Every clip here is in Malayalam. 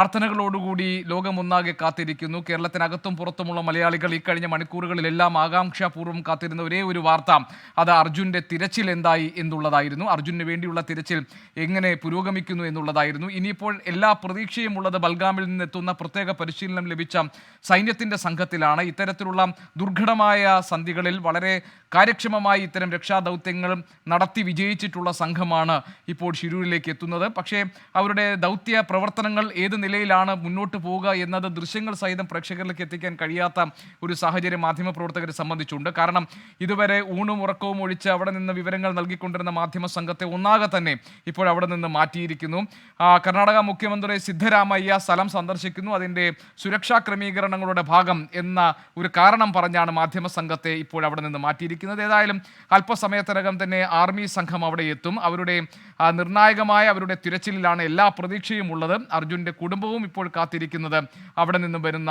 പ്രാർത്ഥനകളോടുകൂടി ലോകമൊന്നാകെ കാത്തിരിക്കുന്നു. കേരളത്തിനകത്തും പുറത്തുമുള്ള മലയാളികൾ ഈ കഴിഞ്ഞ മണിക്കൂറുകളിലെല്ലാം ആകാംക്ഷാപൂർവം കാത്തിരുന്ന ഒരേ ഒരു വാർത്ത. അത് അർജുന്റെ തിരച്ചിൽ എന്തായി എന്നുള്ളതായിരുന്നു. അർജുന് വേണ്ടിയുള്ള തിരച്ചിൽ എങ്ങനെ പുരോഗമിക്കുന്നു എന്നുള്ളതായിരുന്നു. ഇനിയിപ്പോൾ എല്ലാ പ്രതീക്ഷയും ഉള്ളത് ബൽഗാമിൽ നിന്നെത്തുന്ന പ്രത്യേക പരിശീലനം ലഭിച്ച സൈന്യത്തിന്റെ സംഘത്തിലാണ്. ഇത്തരത്തിലുള്ള ദുർഘടമായ സന്ധികളിൽ വളരെ കാര്യക്ഷമമായി ഇത്തരം രക്ഷാദൗത്യങ്ങൾ നടത്തി വിജയിച്ചിട്ടുള്ള സംഘമാണ് ഇപ്പോൾ ഷിരൂരിലേക്ക് എത്തുന്നത്. പക്ഷേ അവരുടെ ദൗത്യ പ്രവർത്തനങ്ങൾ ഏത് നിലയിലാണ് മുന്നോട്ട് പോവുക എന്നത് ദൃശ്യങ്ങൾ സഹിതം പ്രേക്ഷകരിലേക്ക് എത്തിക്കാൻ കഴിയാത്ത ഒരു സാഹചര്യം മാധ്യമപ്രവർത്തകരെ സംബന്ധിച്ചുണ്ട്. കാരണം ഇതുവരെ ഊണും ഉറക്കവും ഒഴിച്ച് അവിടെ നിന്ന് വിവരങ്ങൾ നൽകിക്കൊണ്ടിരുന്ന മാധ്യമ സംഘത്തെ ഒന്നാകെ തന്നെ ഇപ്പോൾ അവിടെ നിന്ന് മാറ്റിയിരിക്കുന്നു. കർണാടക മുഖ്യമന്ത്രി സിദ്ധരാമയ്യ സ്ഥലം സന്ദർശിക്കുന്നു. അതിന്റെ സുരക്ഷാ ക്രമീകരണങ്ങളുടെ ഭാഗം എന്ന ഒരു കാരണം പറഞ്ഞാണ് മാധ്യമ സംഘത്തെ ഇപ്പോൾ അവിടെ നിന്ന് മാറ്റിയിരിക്കുന്നത്. ഏതായാലും അല്പസമയത്തിനകം തന്നെ ആർമി സംഘം അവിടെ എത്തും. അവരുടെ നിർണായകമായ അവരുടെ തിരച്ചിലിലാണ് എല്ലാ പ്രതീക്ഷയും ഉള്ളത്. അർജുന്റെ കുടുംബവും ഇപ്പോൾ കാത്തിരിക്കുന്നത്. അവിടെ നിന്നും വരുന്ന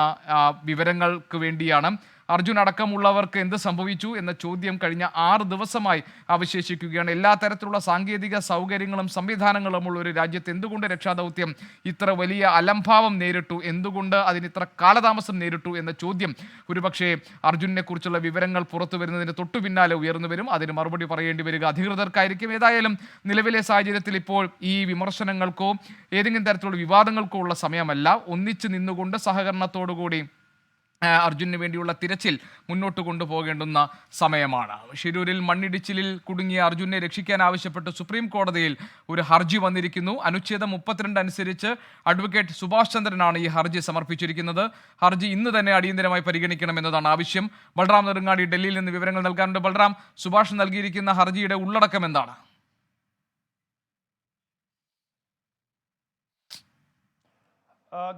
വിവരങ്ങൾക്ക് വേണ്ടിയാണ്. അർജുൻ അടക്കമുള്ളവർക്ക് എന്ത് സംഭവിച്ചു എന്ന ചോദ്യം കഴിഞ്ഞ ആറ് ദിവസമായി അവശേഷിക്കുകയാണ്. എല്ലാ തരത്തിലുള്ള സാങ്കേതിക സൗകര്യങ്ങളും സംവിധാനങ്ങളും ഉള്ള ഒരു രാജ്യത്ത് എന്തുകൊണ്ട് രക്ഷാദൗത്യം ഇത്ര വലിയ അലംഭാവം നേരിട്ടു? എന്തുകൊണ്ട് അതിന് ഇത്ര കാലതാമസം നേരിട്ടു എന്ന ചോദ്യം ഒരുപക്ഷെ അർജുനെ കുറിച്ചുള്ള വിവരങ്ങൾ പുറത്തു വരുന്നതിന് തൊട്ടു പിന്നാലെ ഉയർന്നു വരും. അതിന് മറുപടി പറയേണ്ടി വരിക അധികൃതർക്കായിരിക്കും. ഏതായാലും നിലവിലെ സാഹചര്യത്തിൽ ഇപ്പോൾ ഈ വിമർശനങ്ങൾക്കോ ഏതെങ്കിലും തരത്തിലുള്ള വിവാദങ്ങൾക്കോ ഉള്ള സമയമല്ല. ഒന്നിച്ച് നിന്നുകൊണ്ട് സഹകരണത്തോടുകൂടി അർജുനു വേണ്ടിയുള്ള തിരച്ചിൽ മുന്നോട്ട് കൊണ്ടുപോകേണ്ടുന്ന സമയമാണ്. ഷിരൂരിൽ മണ്ണിടിച്ചിലിൽ കുടുങ്ങിയ അർജുനെ രക്ഷിക്കാൻ ആവശ്യപ്പെട്ട് സുപ്രീം കോടതിയിൽ ഒരു ഹർജി വന്നിരിക്കുന്നു. അനുച്ഛേദം മുപ്പത്തിരണ്ട് അനുസരിച്ച് അഡ്വക്കേറ്റ് സുഭാഷ് ചന്ദ്രനാണ് ഈ ഹർജി സമർപ്പിച്ചിരിക്കുന്നത്. ഹർജി ഇന്ന് തന്നെ അടിയന്തരമായി പരിഗണിക്കണമെന്നതാണ് ആവശ്യം. ബൽറാം നെടുങ്ങാടി ഡൽഹിയിൽ നിന്ന് വിവരങ്ങൾ നൽകാനുണ്ട് ബൽറാം സുഭാഷ് നൽകിയിരിക്കുന്ന ഹർജിയുടെ ഉള്ളടക്കം എന്താണ്?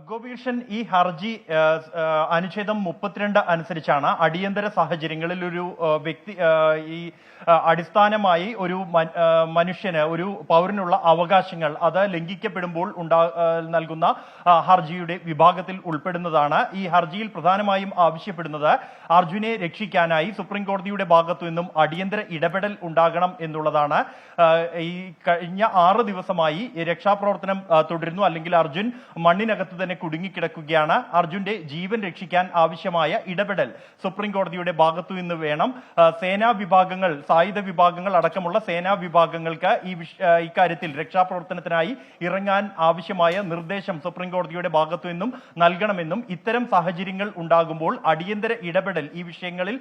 ഗോപീഷൻ ഈ ഹർജി അനുച്ഛേദം മുപ്പത്തിരണ്ട് അനുസരിച്ചാണ് അടിയന്തര സാഹചര്യങ്ങളിൽ ഒരു വ്യക്തി ഈ അടിസ്ഥാനമായി ഒരു മനുഷ്യന് ഒരു പൗരനുള്ള അവകാശങ്ങൾ അത് ലംഘിക്കപ്പെടുമ്പോൾ ഉണ്ടാ നൽകുന്ന ഹർജിയുടെ വിഭാഗത്തിൽ ഉൾപ്പെടുന്നതാണ്. ഈ ഹർജിയിൽ പ്രധാനമായും ആവശ്യപ്പെടുന്നത് അർജുനെ രക്ഷിക്കാനായി സുപ്രീം കോടതിയുടെ ഭാഗത്തു നിന്നും അടിയന്തര ഇടപെടൽ ഉണ്ടാകണം എന്നുള്ളതാണ്. ഈ കഴിഞ്ഞ ആറ് ദിവസമായി രക്ഷാപ്രവർത്തനം തുടരുന്നു. അല്ലെങ്കിൽ അർജുൻ മണ്ണിനകത്ത് തന്നെ കുടുങ്ങിക്കിടക്കുകയാണ്. അർജുന്റെ ജീവൻ രക്ഷിക്കാൻ ആവശ്യമായ ഇടപെടൽ സുപ്രീം കോടതിയുടെ ഭാഗത്തു നിന്ന് വേണം. സേനാ വിഭാഗങ്ങൾ സായുധ വിഭാഗങ്ങൾ അടക്കമുള്ള സേനാ വിഭാഗങ്ങൾക്ക് ഈ ഇക്കാര്യത്തിൽ രക്ഷാപ്രവർത്തനത്തിനായി ഇറങ്ങാൻ ആവശ്യമായ നിർദ്ദേശം സുപ്രീം കോടതിയുടെ ഭാഗത്തു നിന്നും നൽകണമെന്നും ഇത്തരം സാഹചര്യങ്ങൾ ഉണ്ടാകുമ്പോൾ അടിയന്തര ഇടപെടൽ ഈ വിഷയങ്ങളിൽ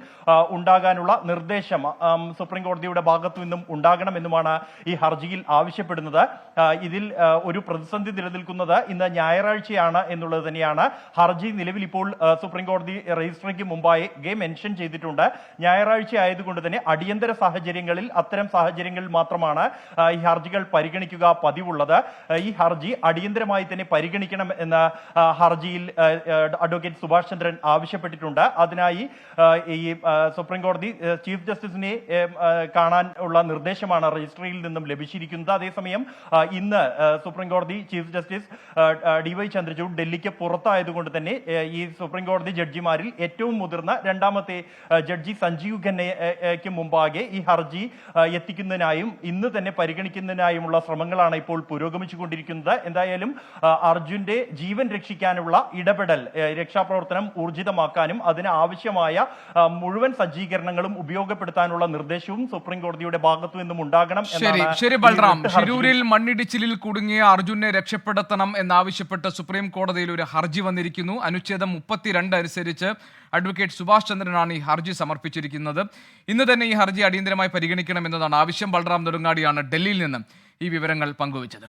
ഉണ്ടാകാനുള്ള നിർദ്ദേശം സുപ്രീം കോടതിയുടെ ഭാഗത്തു നിന്നും ഉണ്ടാകണമെന്നുമാണ് ഈ ഹർജിയിൽ ആവശ്യപ്പെടുന്നത്. ഇതിൽ ഒരു പ്രതിസന്ധി നിലനിൽക്കുന്നത് ഇന്ന് ഞായറാഴ്ചയാണ് എന്നുള്ളത് തന്നെയാണ് ഹർജി നിലവിൽ ഇപ്പോൾ സുപ്രീം കോടതി രജിസ്ട്രിക്ക് മുമ്പായി ഗെ മെൻഷൻ ചെയ്തിട്ടുണ്ട്. ഞായറാഴ്ച ആയതുകൊണ്ട് തന്നെ അടിയന്തര സാഹചര്യങ്ങളിൽ അത്തരം സാഹചര്യങ്ങളിൽ മാത്രമാണ് ഈ ഹർജികൾ പരിഗണിക്കുക പതിവുള്ളത്. ഈ ഹർജി അടിയന്തരമായി തന്നെ പരിഗണിക്കണം എന്ന ഹർജിയിൽ അഡ്വക്കേറ്റ് സുഭാഷ് ചന്ദ്രൻ ആവശ്യപ്പെട്ടിട്ടുണ്ട്. അതിനായി ഈ സുപ്രീം കോടതി ചീഫ് ജസ്റ്റിസിനെ കാണാൻ ഉള്ള നിർദ്ദേശമാണ് രജിസ്ട്രിയിൽ നിന്നും ലഭിച്ചിരിക്കുന്നത്. അതേസമയം ഇന്ന് സുപ്രീം കോടതി chief justice D Y Chandrachud ഡൽഹിക്ക് പുറത്തായതുകൊണ്ട് തന്നെ ഈ സുപ്രീം കോടതി ജഡ്ജിമാരിൽ ഏറ്റവും മുതിർന്ന രണ്ടാമത്തെ ജഡ്ജി സഞ്ജീവ് ഖന്നയ്ക്ക് മുമ്പാകെ ഈ ഹർജി എത്തിക്കുന്നതിനായും ഇന്ന് തന്നെ പരിഗണിക്കുന്നതിനായുമുള്ള ശ്രമങ്ങളാണ് ഇപ്പോൾ പുരോഗമിച്ചുകൊണ്ടിരിക്കുന്നത്. എന്തായാലും അർജുന്റെ ജീവൻ രക്ഷിക്കാനുള്ള ഇടപെടൽ രക്ഷാപ്രവർത്തനം ഊർജിതമാക്കാനും അതിന് ആവശ്യമായ മുഴുവൻ സജ്ജീകരണങ്ങളും ഉപയോഗപ്പെടുത്താനുള്ള നിർദ്ദേശവും സുപ്രീം കോടതിയുടെ ഭാഗത്തു നിന്നും ഉണ്ടാകണം ശരി ബൽറാം. ഷിരൂരിൽ മണ്ണിടിച്ചിലിൽ കുടുങ്ങിയ അർജുനെ രക്ഷപ്പെടുത്തണം എന്നാവശ്യപ്പെട്ട് സുപ്രീം കോടതിയിൽ ഒരു ഹർജി വന്നിരിക്കുന്നു. അനുച്ഛേദം മുപ്പത്തിരണ്ട് അനുസരിച്ച് അഡ്വക്കേറ്റ് സുഭാഷ് ചന്ദ്രനാണ് ഈ ഹർജി സമർപ്പിച്ചിരിക്കുന്നത്. ഇന്ന് തന്നെ ഈ ഹർജി അടിയന്തരമായി പരിഗണിക്കണമെന്നതാണ് ആവശ്യം. ബൽറാം നെടുങ്ങാടിയാണ് ഡൽഹിയിൽ നിന്ന് ഈ വിവരങ്ങൾ പങ്കുവച്ചത്.